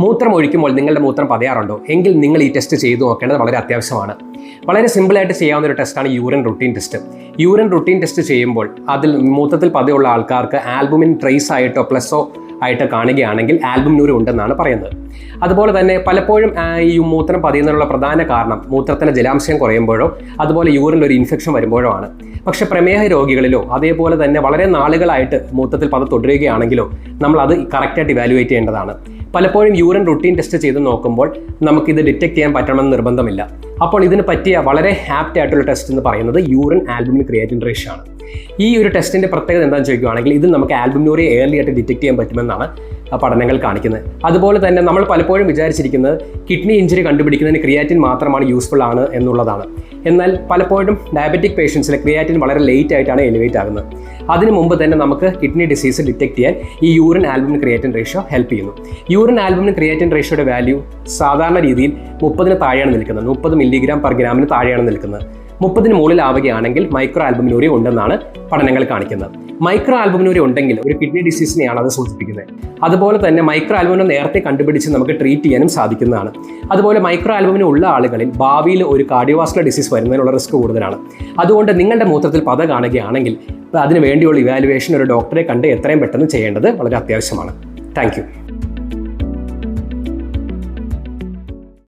മൂത്രം ഒഴിക്കുമ്പോൾ നിങ്ങളുടെ മൂത്രം പതയാറുണ്ടോ? എങ്കിൽ നിങ്ങൾ ഈ ടെസ്റ്റ് ചെയ്തു നോക്കേണ്ടത് വളരെ അത്യാവശ്യമാണ്. വളരെ സിമ്പിളായിട്ട് ചെയ്യാവുന്ന ഒരു ടെസ്റ്റാണ് urine routine test urine routine test ചെയ്യുമ്പോൾ അതിൽ മൂത്രത്തിൽ പതയുള്ള ആൾക്കാർക്ക് ആൽബുമിൻ ട്രേസ് ആയിട്ടോ പ്ലസോ ആയിട്ട് കാണുകയാണെങ്കിൽ ആൽബുമിനൂര് ഉണ്ടെന്നാണ് പറയുന്നത്. അതുപോലെ തന്നെ പലപ്പോഴും ഈ മൂത്രം പതിയുന്നതിനുള്ള പ്രധാന കാരണം മൂത്രത്തിന്റെ ജലാംശം കുറയുമ്പോഴോ അതുപോലെ യൂറിനിൽ ഒരു ഇൻഫെക്ഷൻ വരുമ്പോഴോ ആണ്. പക്ഷെ പ്രമേഹ രോഗികളിലോ അതേപോലെ തന്നെ വളരെ നാളുകളായിട്ട് മൂത്രത്തിൽ പത തുടരുകയാണെങ്കിലോ നമ്മൾ അത് കറക്റ്റായിട്ട് ഇവാലുവേറ്റ് ചെയ്യേണ്ടതാണ്. പലപ്പോഴും യൂറിൻ റുട്ടീൻ ടെസ്റ്റ് ചെയ്ത് നോക്കുമ്പോൾ നമുക്കിത് ഡിറ്റക്ട് ചെയ്യാൻ പറ്റണമെന്ന് നിർബന്ധമില്ല. അപ്പോൾ ഇതിന് പറ്റിയ വളരെ ആപ്റ്റ് ആയിട്ടുള്ള ടെസ്റ്റ് എന്ന് പറയുന്നത് യൂറിൻ ആൽബുമിൻ ക്രിയേറ്റിൻ റേഷ്യോ ആണ്. ഈ ഒരു ടെസ്റ്റിന്റെ പ്രത്യേകത എന്താണെന്ന് ചോദിക്കുകയാണെങ്കിൽ ഇത് നമുക്ക് ആൽബുമിനോറിയ ഏർലി ആയിട്ട് ഡിറ്റക്ട് ചെയ്യാൻ പറ്റുമെന്നാണ് പഠനങ്ങൾ കാണിക്കുന്നത്. അതുപോലെ തന്നെ നമ്മൾ പലപ്പോഴും വിചാരിച്ചിരിക്കുന്നത് കിഡ്നി ഇഞ്ചുറി കണ്ടുപിടിക്കുന്നതിന് ക്രിയാറ്റിൻ മാത്രമാണ് യൂസ്ഫുൾ ആണ് എന്നുള്ളതാണ്. എന്നാൽ പലപ്പോഴും ഡയബറ്റിക് പേഷ്യൻസിൽ ക്രിയാറ്റിൻ വളരെ ലേറ്റ് ആയിട്ടാണ് എലിവേറ്റ് ആകുന്നത്. അതിന് മുമ്പ് തന്നെ നമുക്ക് കിഡ്നി ഡിസീസ് ഡിറ്റക്ട് ചെയ്യാൻ ഈ urine albumin creatine ratio help ചെയ്യുന്നു. യൂറിൻ ആൽബമിൻ ക്രിയേറ്റിൻ റേഷ്യോയുടെ വാല്യൂ സാധാരണ രീതിയിൽ മുപ്പതിന് താഴെയാണ് നിൽക്കുന്നത്. മുപ്പത് മില്ലിഗ്രാം പെർ ഗ്രാമിന് താഴെയാണ് നിൽക്കുന്നത്. മുപ്പതിന് മുകളിലാവുകയാണെങ്കിൽ മൈക്രോ ആൽബമിനൂരി ഉണ്ടെന്നാണ് പഠനങ്ങൾ കാണിക്കുന്നത്. മൈക്രോ ആൽബുമിനൂറി ഉണ്ടെങ്കിൽ ഒരു കിഡ്നി ഡിസീസിനെയാണ് അത് സൂചിപ്പിക്കുന്നത്. അതുപോലെ തന്നെ മൈക്രോ ആൽബുമിനെ നേരത്തെ കണ്ടുപിടിച്ച് നമുക്ക് ട്രീറ്റ് ചെയ്യാനും സാധിക്കുന്നതാണ്. അതുപോലെ മൈക്രോ ആൽബുമിന് ഉള്ള ആളുകളിൽ ഭാവിയിൽ ഒരു കാർഡിയോവാസ്കുലർ ഡിസീസ് വരുന്നതിനുള്ള റിസ്ക് കൂടുതലാണ്. അതുകൊണ്ട് നിങ്ങളുടെ മൂത്രത്തിൽ പത കാണുകയാണെങ്കിൽ അതിന് വേണ്ടിയുള്ള ഇവാലുവേഷൻ ഒരു ഡോക്ടറെ കണ്ട് എത്രയും പെട്ടെന്ന് ചെയ്യേണ്ടത് വളരെ അത്യാവശ്യമാണ്. താങ്ക്